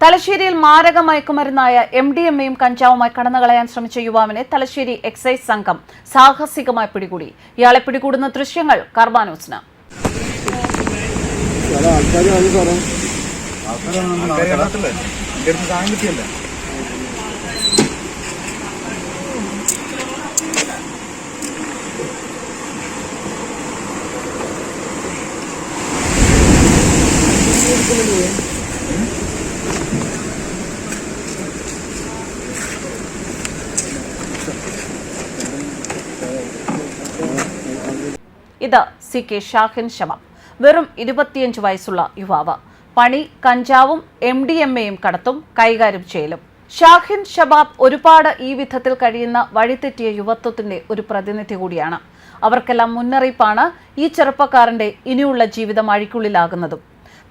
തലശ്ശേരിയിൽ മാരക മയക്കുമരുന്നായ M D M എയും കഞ്ചാവുമായി കടന്നുകളയാൻ ശ്രമിച്ച യുവാവിനെ തലശ്ശേരി എക്സൈസ് സംഘം സാഹസികമായി പിടികൂടി. ഇയാളെ പിടികൂടുന്ന ദൃശ്യങ്ങൾ കർബാനോസിന് Thank ആൾക്കാർ ഇത് സി കെ ഷാഹിൻ ശമം വെറും ഇരുപത്തിയഞ്ച് വയസ്സുള്ള യുവാവ്. പണി കഞ്ചാവും എം ഡി എം എയും കടത്തും കൈകാര്യം ചെയ്യലും. ഷാഹിൻ ഷബാബ് ഒരുപാട് ഈ വിധത്തിൽ കഴിയുന്ന വഴിതെറ്റിയ യുവത്വത്തിന്റെ ഒരു പ്രതിനിധി കൂടിയാണ്. അവർക്കെല്ലാം മുന്നറിയിപ്പാണ് ഈ ചെറുപ്പക്കാരന്റെ ഇനിയുള്ള ജീവിതം അഴിക്കുള്ളിലാകുന്നതും.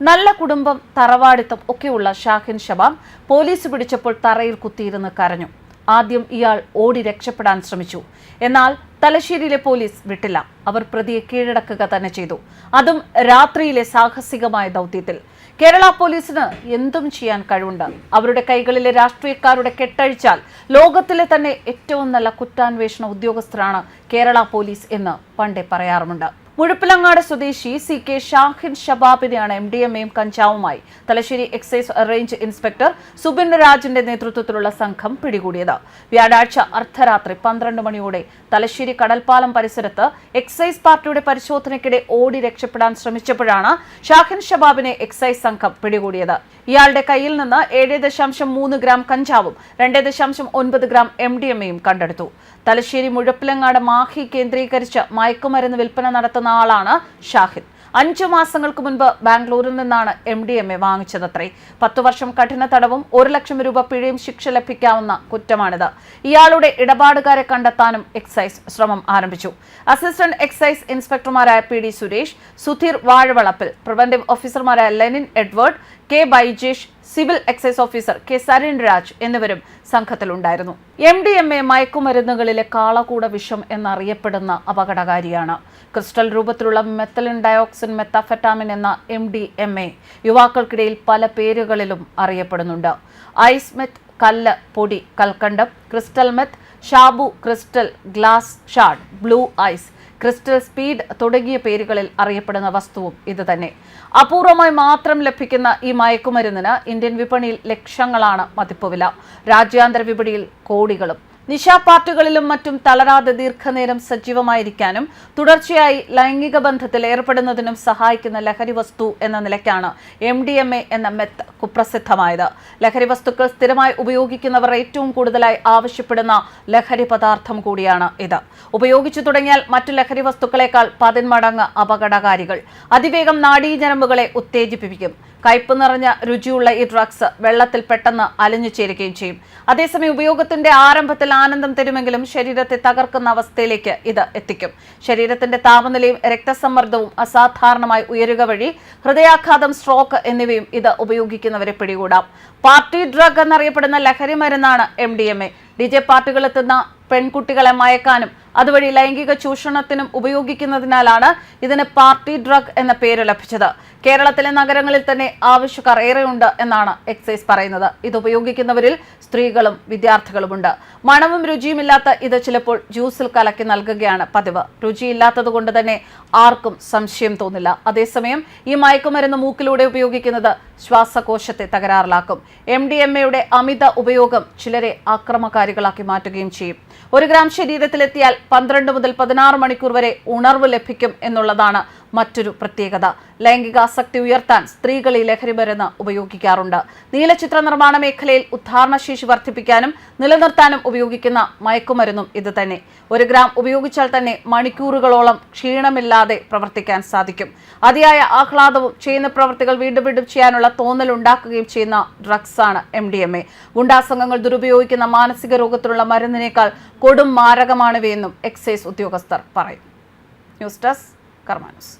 നല്ല കുടുംബം തറവാടിത്തം ഒക്കെയുള്ള ഷാഹിൻ ഷബാബ് പോലീസ് പിടിച്ചപ്പോൾ തറയിൽ കുത്തിയിരുന്ന് കരഞ്ഞു. ആദ്യം ഇയാൾ ഓടി രക്ഷപ്പെടാൻ ശ്രമിച്ചു. എന്നാൽ തലശ്ശേരിയിലെ പോലീസ് വിട്ടില്ല. അവർ പ്രതിയെ കീഴടക്കുക തന്നെ ചെയ്തു. അതും രാത്രിയിലെ സാഹസികമായ ദൗത്യത്തിൽ. കേരള പോലീസിന് എന്തും ചെയ്യാൻ കഴിവുണ്ട്. അവരുടെ കൈകളിലെ രാഷ്ട്രീയക്കാരുടെ കെട്ടഴിച്ചാൽ ലോകത്തിലെ തന്നെ ഏറ്റവും നല്ല കുറ്റാന്വേഷണ ഉദ്യോഗസ്ഥരാണ് കേരള പോലീസ് എന്ന് പണ്ടേ പറയാറുമുണ്ട്. മുഴപ്പിലങ്ങാട് സ്വദേശി സി കെ ഷാഹിൻ ഷബാബിനെയാണ് എം ഡി എം എയും കഞ്ചാവുമായി Thalassery excise range inspector Subin രാജിന്റെ നേതൃത്വത്തിലുള്ള സംഘം പിടികൂടിയത്. വ്യാഴാഴ്ച അർദ്ധരാത്രി പന്ത്രണ്ട് മണിയോടെ തലശ്ശേരി കടൽപ്പാലം പരിസരത്ത് എക്സൈസ് പാർട്ടിയുടെ പരിശോധനയ്ക്കിടെ ഓടി രക്ഷപ്പെടാൻ ശ്രമിച്ചപ്പോഴാണ് ഷാഹിൻ ഷബാബിനെ എക്സൈസ് സംഘം പിടികൂടിയത്. ഇയാളുടെ കയ്യിൽ നിന്ന് ഏഴ് ദശാംശം മൂന്ന് ഗ്രാം കഞ്ചാവും രണ്ട് ദശാംശം ഒൻപത് ഗ്രാം എം ഡി എം എയും കണ്ടെടുത്തു. തലശ്ശേരി മുഴപ്പിലങ്ങാട് മാഹി കേന്ദ്രീകരിച്ച് മയക്കുമരുന്ന് വിൽപ്പന നടത്തുന്ന ആളാണ് ഷാഹിദ്. അഞ്ചു മാസങ്ങൾക്ക് മുൻപ് ബാംഗ്ലൂരിൽ നിന്നാണ് എം ഡി എം എ വാങ്ങിച്ചതത്രേ. പത്തു വർഷം കഠിന തടവും ഒരു ലക്ഷം രൂപ പിഴയും ശിക്ഷ ലഭിക്കാവുന്ന കുറ്റമാണിത്. ഇയാളുടെ ഇടപാടുകാരെ കണ്ടെത്താനും എക്സൈസ് ശ്രമം ആരംഭിച്ചു. Assistant excise ഇൻസ്പെക്ടർമാരായ P D Suresh Sudheer Vazhavalappil preventive ഓഫീസർമാരായ Lenin Edward K Baijesh civil excise officer K Sarin എന്നിവരും സംഘത്തിലുണ്ടായിരുന്നു. എം ഡി എം എ മയക്കുമരുന്നുകളിലെ കാളകൂട വിഷം എന്നറിയപ്പെടുന്ന അപകടകാരിയാണ്. ക്രിസ്റ്റൽ രൂപത്തിലുള്ള മെത്തലിൻ ഡയോക്സിൻ മെത്താഫെറ്റാമിൻ എന്ന എം ഡി എം എ യുവാക്കൾക്കിടയിൽ പല പേരുകളിലും അറിയപ്പെടുന്നുണ്ട്. ഐസ് മെത്ത് കല്ല് പൊടി കൽക്കണ്ടം crystal meth shabu crystal glass shard blue ice crystal speed തുടങ്ങിയ പേരുകളിൽ അറിയപ്പെടുന്ന വസ്തുവും ഇത് തന്നെ. അപൂർവമായി മാത്രം ലഭിക്കുന്ന ഈ മയക്കുമരുന്നിന് ഇന്ത്യൻ വിപണിയിൽ ലക്ഷങ്ങളാണ് മതിപ്പുവില. രാജ്യാന്തര വിപണിയിൽ കോടികളും നിശാ പാർട്ടികളിലും മറ്റും തളരാതെ ദീർഘനേരം സജീവമായിരിക്കാനും തുടർച്ചയായി ലൈംഗിക ബന്ധത്തിൽ ഏർപ്പെടുന്നതിനും സഹായിക്കുന്ന ലഹരി വസ്തു എന്ന നിലയ്ക്കാണ് എം ഡി എം എ എന്ന മെത്ത് കുപ്രസിദ്ധമായത്. ലഹരി വസ്തുക്കൾ സ്ഥിരമായി ഉപയോഗിക്കുന്നവർ ഏറ്റവും കൂടുതലായി ആവശ്യപ്പെടുന്ന ലഹരി പദാർത്ഥം കൂടിയാണ് ഇത്. ഉപയോഗിച്ചു തുടങ്ങിയാൽ മറ്റു ലഹരി വസ്തുക്കളെക്കാൾ പതിന്മടങ്ങ് അപകടകാരികൾ. അതിവേഗം നാഡീഞരമ്പുകളെ ഉത്തേജിപ്പിക്കും. കയ്പ് നിറഞ്ഞ രുചിയുള്ള ഈ ഡ്രഗ്സ് വെള്ളത്തിൽ പെട്ടെന്ന് അലിഞ്ഞു ചേരുകയും ചെയ്യും. അതേസമയം ഉപയോഗത്തിന്റെ ആരംഭത്തിൽ ആനന്ദം തരുമെങ്കിലും ശരീരത്തെ തകർക്കുന്ന അവസ്ഥയിലേക്ക് ഇത് എത്തിക്കും. ശരീരത്തിന്റെ താപനിലയും രക്തസമ്മർദ്ദവും അസാധാരണമായി ഉയരുക വഴി ഹൃദയാഘാതം സ്ട്രോക്ക് എന്നിവയും ഇത് ഉപയോഗിക്കുന്നവരെ പിടികൂടാം. പാർട്ടി ഡ്രഗ് എന്നറിയപ്പെടുന്ന ലഹരി മരുന്നാണ് M D M A D J പാർട്ടികളെത്തുന്ന പെൺകുട്ടികളെ മയക്കാനും അതുവഴി ലൈംഗിക ചൂഷണത്തിനും ഉപയോഗിക്കുന്നതിനാലാണ് ഇതിന് പാർട്ടി ഡ്രഗ് എന്ന പേര് ലഭിച്ചത്. കേരളത്തിലെ നഗരങ്ങളിൽ തന്നെ ആവശ്യക്കാർ ഏറെയുണ്ട് എന്നാണ് എക്സൈസ് പറയുന്നത്. ഇത് ഉപയോഗിക്കുന്നവരിൽ സ്ത്രീകളും വിദ്യാർത്ഥികളുമുണ്ട്. മണവും രുചിയുമില്ലാത്ത ഇത് ചിലപ്പോൾ ജ്യൂസിൽ കലക്കി നൽകുകയാണ് പതിവ്. രുചിയില്ലാത്തതുകൊണ്ട് തന്നെ ആർക്കും സംശയം തോന്നില്ല. അതേസമയം ഈ മയക്കുമരുന്ന് മൂക്കിലൂടെ ഉപയോഗിക്കുന്നത് ശ്വാസകോശത്തെ തകരാറിലാക്കും. എം ഡി എം എയുടെ അമിത ഉപയോഗം ചിലരെ ആക്രമകാരികളാക്കി മാറ്റുകയും ചെയ്യും. ഒരു ഗ്രാം ശരീരത്തിലെത്തിയാൽ പന്ത്രണ്ട് മുതൽ പതിനാറ് മണിക്കൂർ വരെ ഉണർവ് ലഭിക്കും എന്നുള്ളതാണ് മറ്റൊരു പ്രത്യേകത. ലൈംഗികാസക്തി ഉയർത്താൻ സ്ത്രീകൾ ഈ ലഹരി മരുന്ന് ഉപയോഗിക്കാറുണ്ട്. നീലചിത്ര നിർമ്മാണ മേഖലയിൽ ഉദ്ധാരണശേഷി വർദ്ധിപ്പിക്കാനും നിലനിർത്താനും ഉപയോഗിക്കുന്ന മയക്കുമരുന്നും ഇത് തന്നെ. ഒരു ഗ്രാം ഉപയോഗിച്ചാൽ തന്നെ മണിക്കൂറുകളോളം ക്ഷീണമില്ലാതെ പ്രവർത്തിക്കാൻ സാധിക്കും. അതിയായ ആഹ്ലാദവും ചെയ്യുന്ന പ്രവർത്തികൾ വീണ്ടും വീണ്ടും ചെയ്യാനുള്ള തോന്നൽ ഉണ്ടാക്കുകയും ചെയ്യുന്ന ഡ്രഗ്സാണ് എം ഡി എം എ. ഗുണ്ടാസംഘങ്ങൾ ദുരുപയോഗിക്കുന്ന മാനസിക രോഗത്തിലുള്ള മരുന്നിനേക്കാൾ കൊടും മാരകമാണിവയെന്നും എക്സൈസ് ഉദ്യോഗസ്ഥർ പറയും. News desk കർമാനസ്.